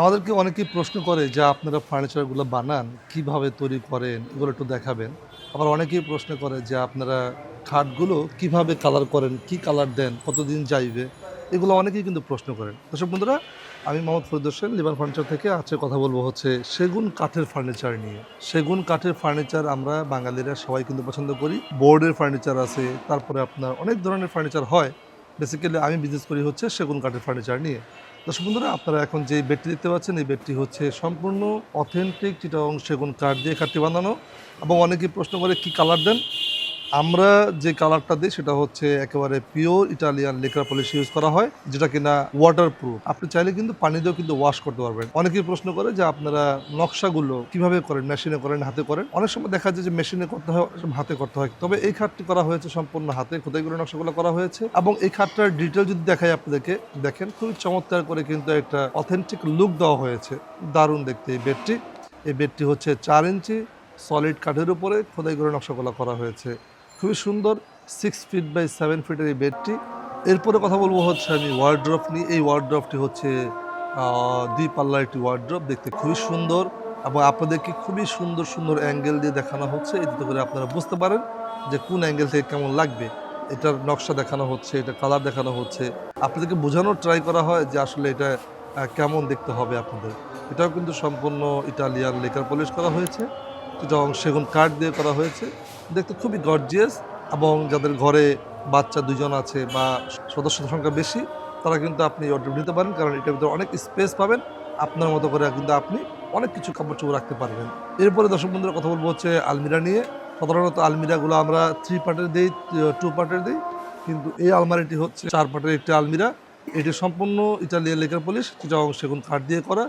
আমাদেরকে অনেকেই প্রশ্ন করে যে আপনারা ফার্নিচারগুলো বানান, কীভাবে তৈরি করেন, এগুলো একটু দেখাবেন। আবার অনেকেই প্রশ্ন করে যে আপনারা খাটগুলো কীভাবে কালার করেন, কি কালার দেন, কতদিন যাইবে? এগুলো অনেকেই কিন্তু প্রশ্ন করেন। দর্শক বন্ধুরা, আমি মোহাম্মদ ফরিদ হোসেন লিবান ফার্নিচার থেকে আজকে কথা বলব হচ্ছে সেগুন কাঠের ফার্নিচার নিয়ে। সেগুন কাঠের ফার্নিচার আমরা বাঙালিরা সবাই কিন্তু পছন্দ করি। বোর্ডের ফার্নিচার আছে, তারপরে আপনার অনেক ধরনের ফার্নিচার হয়। বেসিক্যালি আমি বিজনেস করি হচ্ছে সেগুন কাঠের ফার্নিচার নিয়ে। দর্শক বন্ধুরা, আপনারা এখন যে বেডটি দেখতে পাচ্ছেন, এই বেডটি হচ্ছে সম্পূর্ণ অথেন্টিক চিটাং সেগুন কাঠ দিয়ে কাঠটি বানানো এবং অনেকেই প্রশ্ন করে কি কালার দেন? আমরা যে কালারটা দিই সেটা হচ্ছে একেবারে pure Italian lacquer polish use করা হয়, যেটা কিনা ওয়াটার প্রুফ আপনি চাইলে কিন্তু পানি দিয়েও কিন্তু ওয়াশ করতে পারবেন। অনেকেই প্রশ্ন করে যে আপনারা নকশাগুলো কীভাবে করেন মেশিনে করেন, হাতে করেন? অনেক সময় দেখা যায় যে মেশিনে করতে হয়, হাতে করতে হয়। তবে এই খাটটি করা হয়েছে সম্পূর্ণ হাতে খোদাই করে নকশাগুলো করা হয়েছে। এবং এই খাটটার ডিটেল যদি দেখাই আপনাদেরকে, দেখেন খুবই চমৎকার করে কিন্তু একটা অথেন্টিক লুক দেওয়া হয়েছে। দারুণ দেখতে এই বেডটি। এই বেডটি হচ্ছে চার ইঞ্চি সলিড কাঠের উপরে খোদাই করে নকশাগুলো করা হয়েছে। খুবই সুন্দর সিক্স ফিট বাই সেভেন ফিটের এই বেডটি। এরপরে কথা বলব হচ্ছে আমি ওয়ার্ড্রপ নিয়ে। এই ওয়ার্ড্রপটি হচ্ছে দুই পাল্লার একটি ওয়ার্ড্রপ দেখতে খুবই সুন্দর এবং আপনাদেরকে খুবই সুন্দর সুন্দর অ্যাঙ্গেল দিয়ে দেখানো হচ্ছে। এতে করে আপনারা বুঝতে পারেন যে কোন অ্যাঙ্গেল থেকে কেমন লাগবে। এটার নকশা দেখানো হচ্ছে এটা কালার দেখানো হচ্ছে। আপনাদেরকে বোঝানোর ট্রাই করা হয় যে আসলে এটা কেমন দেখতে হবে আপনাদের। এটাও কিন্তু সম্পূর্ণ ইটালিয়ান লেকার পলিশ করা হয়েছে। এবং সেগুন কাঠ দিয়ে করা হয়েছে। দেখতে খুবই গর্জিয়াস এবং যাদের ঘরে বাচ্চা দুজন আছে বা সদস্য সংখ্যা বেশি, তারা কিন্তু আপনি অর্ডার নিতে পারেন, কারণ এটার ভিতরে অনেক স্পেস পাবেন। আপনার মতো করে কিন্তু আপনি অনেক কিছু কাপড় চোপড় রাখতে পারবেন। এরপরে দর্শক বন্ধুরা কথা বলব হচ্ছে আলমিরা নিয়ে। সাধারণত আলমিরাগুলো আমরা থ্রি পার্টের দিই টু পার্টের দিই, কিন্তু এই আলমারিটি হচ্ছে চার পার্টের একটি আলমিরা। এটি সম্পূর্ণ ইটালিয়ান লেকার পলিশ চিটাং সেগুন কাঠ দিয়ে করা।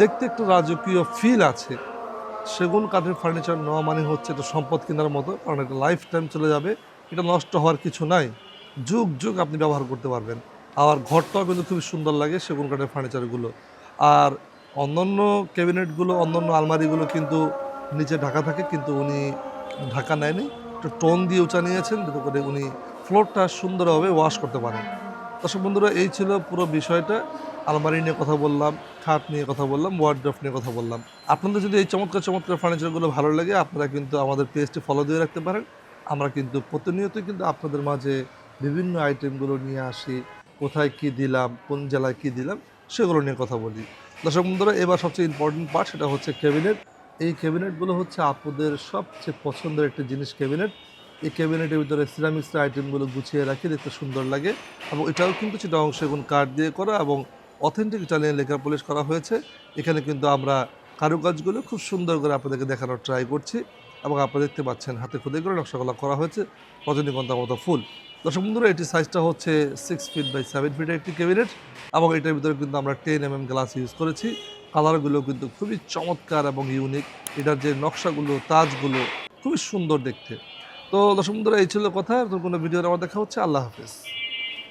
দেখতে একটু রাজকীয় ফিল আছে। সেগুন, কাঠের ফার্নিচার নেওয়া মানে হচ্ছে এটা সম্পদ কেনার মতো, কারণ এটা লাইফ টাইম চলে যাবে, এটা নষ্ট হওয়ার কিছু নাই। যুগ যুগ আপনি ব্যবহার করতে পারবেন। আর ঘরটাও কিন্তু খুবই সুন্দর লাগে সেগুন, কাঠের ফার্নিচারগুলো আর অন্যান্য ক্যাবিনেটগুলো অন্যান্য আলমারিগুলো কিন্তু নিচে ঢাকা থাকে, কিন্তু উনি ঢাকা নেয়নি। একটু টোন দিয়ে উঁচা নিয়েছেন, যাতে করে উনি ফ্লোরটা সুন্দরভাবে ওয়াশ করতে পারেন। দর্শক বন্ধুরা, এই ছিল পুরো বিষয়টা। আলমারি নিয়ে কথা বললাম, খাট নিয়ে কথা বললাম ওয়ার্ড্রফ নিয়ে কথা বললাম। আপনাদের যদি এই চমৎকার চমৎকার ফার্নিচারগুলো ভালো লাগে, আপনারা কিন্তু আমাদের পেজটি ফলো দিয়ে রাখতে পারেন। আমরা কিন্তু প্রতিনিয়ত কিন্তু আপনাদের মাঝে বিভিন্ন আইটেমগুলো নিয়ে আসি, কোথায় কি দিলাম, কোন জেলায় কি দিলাম, সেগুলো নিয়ে কথা বলি। দর্শক বন্ধুরা, এবার সবচেয়ে ইম্পর্টেন্ট পার্ট সেটা হচ্ছে ক্যাবিনেট এই ক্যাবিনেটগুলো হচ্ছে আপনাদের সবচেয়ে পছন্দের একটি জিনিস ক্যাবিনেট এই ক্যাবিনেটের ভিতরে সিরামিক্সের আইটেমগুলো গুছিয়ে রাখি, দেখতে সুন্দর লাগে। এবং এটাও কিন্তু সেটা অংশ এখন কাঠ দিয়ে করা এবং অথেন্টিক ইটালিয়ান লেকার পলিশ করা হয়েছে। এখানে কিন্তু আমরা কারুকাজগুলো খুব সুন্দর করে আপনাদেরকে দেখানোর ট্রাই করছি এবং আপনারা দেখতে পাচ্ছেন হাতে খুদে করে নকশাগুলো করা হয়েছে, রজনীগন্ধার মতো ফুল। দর্শক বন্ধুরা এটি সাইজটা হচ্ছে সিক্স ফিট বাই সেভেন ফিটের একটি ক্যাবিনেট এবং এটার ভিতরে কিন্তু আমরা ten M M glass use করেছি। কালারগুলো কিন্তু খুবই চমৎকার এবং ইউনিক এটার যে নকশাগুলো, তাজগুলো খুবই সুন্দর দেখতে। তো দর্শক বন্ধুরা এই ছিল কথা। কোনো ভিডিওর আমার দেখা হচ্ছে। আল্লাহ হাফেজ।